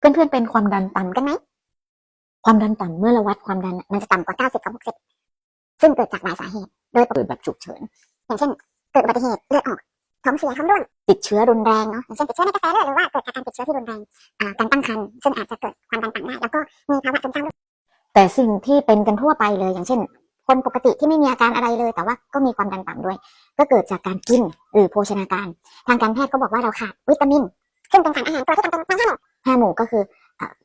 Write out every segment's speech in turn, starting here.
เพื่อนๆเป็นความดันต่ำกันไหม ความดันต่ำเมื่อเราวัดความดันมันจะต่ำกว่า 90 กับ 60 ซึ่งเกิดจากหลายสาเหตุ โดยเกิดแบบฉุกเฉิน อย่างเช่น เกิดอุบัติเหตุเลือดออก ท้องเสียท้องร่วง ติดเชื้อรุนแรงเนาะ อย่างเช่นติดเชื้อในกระแสเลือดหรือว่าเกิดจากการติดเชื้อที่รุนแรงการตั้งครรภ์ซึ่งอาจจะเกิดความดันต่ำได้ แล้วก็มีภาวะซึมเศร้าด้วยแต่สิ่งที่เป็นกันทั่วไปเลย อย่างเช่น คนปกติที่ไม่มีอาการอะไรเลย แต่ว่าก็มีความดันต่ำด้วย ก็เกิดจากการกินหรือโภชนาการ ทางการแพทย์ก็บอกว่าเราขาดวิตามิน ซึ่งเป็นสารอาหารตัวที่จำเป็นในห้าหมู ห้าหมู่ก็คือ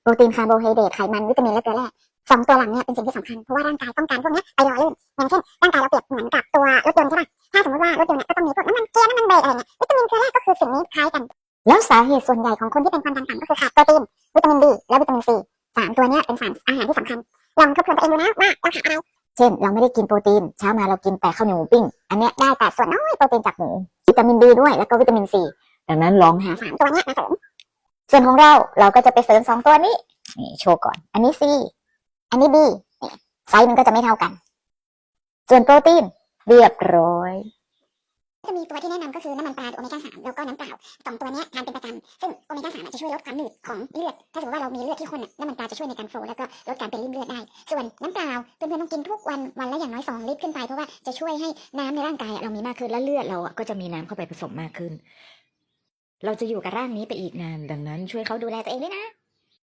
โปรตีนคาร์โบไฮเดรตไขมันวิตามินและเกลือแร่สองตัวหลังเนี่ยเป็นสิ่งที่สำคัญเพราะว่าร่างกายต้องการพวกนี้ไปหล่อลื่นอย่างเช่นร่างกายเราเปรียบเหมือนกับตัวรถยนต์ใช่ป่ะถ้าสมมติว่ารถยนต์เนี่ยก็ต้องมีพวกน้ำมันเกียร์น้ำมันเบรกอะไรเนี่ยวิตามินเกลือแร่ก็คือสิ่งนี้คล้ายกัน แล้วสาเหตุส่วนใหญ่ของคนที่เป็นความดันต่ำก็คือขาดโปรตีนวิตามินดีและวิตามินซีสามตัวเนี้ยเป็นสารอาหารที่สำคัญลองทบทวนตัวเองดูนะว่าเราขาดอะไรเช่น เราไม่ได้กินโปรตีนเช้ามาเรากินแต่ข้าวเหนียวหมูปิ้งอันเนี้ยได้แต่ส่วนน้อยโปรตีนจากหมูวิตามินดีด้วยแล้วก็วิตามินซีดังนั้นลองหาสามตัวเนี้ยมาเสริม ส่วนของเราเราก็จะไปเสริมสองตัวนี้นี่โชว์ก่อน อันนี้ C อันนี้บีไซส์มันก็จะไม่เท่ากัน ส่วนโปรตีนเรียบร้อยจะมีตัวที่แนะนำก็คือน้ำมันปลาโอเมก้าสามแล้วก็น้ำเปล่าสองตัวนี้ทานเป็นประจำซึ่งโอเมก้าสามจะช่วยลดความหนืดของเลือดถ้าสมมติว่าเรามีเลือดที่ข้นน้ำมันปลาจะช่วยในการโฟล์แล้วก็ลดการเป็นริ่มเลือดได้ ส่วนน้ำเปล่าเพื่อนๆต้องกินทุกวันวันละอย่างน้อยสองลิตรขึ้นไปเพราะว่าจะช่วยให้น้ำในร่างกายเรามีมากขึ้นและเลือดเราก็จะมีน้ำเข้าไปผสมมากขึ้น เราจะอยู่กับร่างนี้ไปอีกนาน ดังนั้นช่วยเขาดูแลตัวเองด้วยนะ